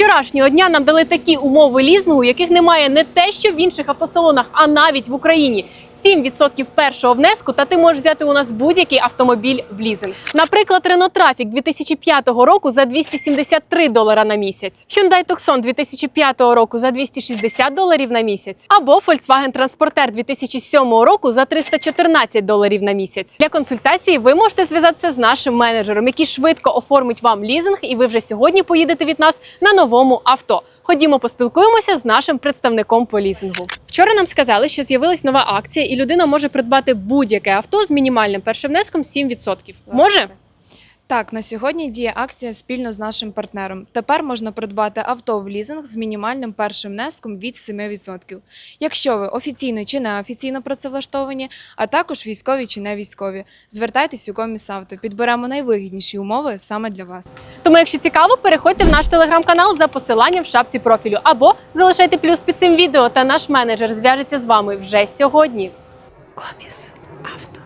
Вчорашнього дня нам дали такі умови лізингу, яких немає не те, що в інших автосалонах, а навіть в Україні. 7% першого внеску, та ти можеш взяти у нас будь-який автомобіль в лізинг. Наприклад, Renault Trafic 2005 року за 273 долара на місяць, Hyundai Tucson 2005 року за 260 доларів на місяць, або Volkswagen Transporter 2007 року за 314 доларів на місяць. Для консультації ви можете зв'язатися з нашим менеджером, який швидко оформить вам лізинг, і ви вже сьогодні поїдете від нас на новому авто. Ходімо, поспілкуємося з нашим представником по лізингу. Вчора нам сказали, що з'явилась нова акція, і людина може придбати будь-яке авто з мінімальним першим внеском 7%. Може? Так, на сьогодні діє акція спільно з нашим партнером. Тепер можна придбати авто в лізинг з мінімальним першим внеском від 7%. Якщо ви офіційно чи неофіційно працевлаштовані, а також військові чи не військові, звертайтесь у комісавто. Підберемо найвигідніші умови саме для вас. Тому, якщо цікаво, переходьте в наш телеграм-канал за посиланням в шапці профілю або залишайте плюс під цим відео, та наш менеджер зв'яжеться з вами вже сьогодні. Коміс авто.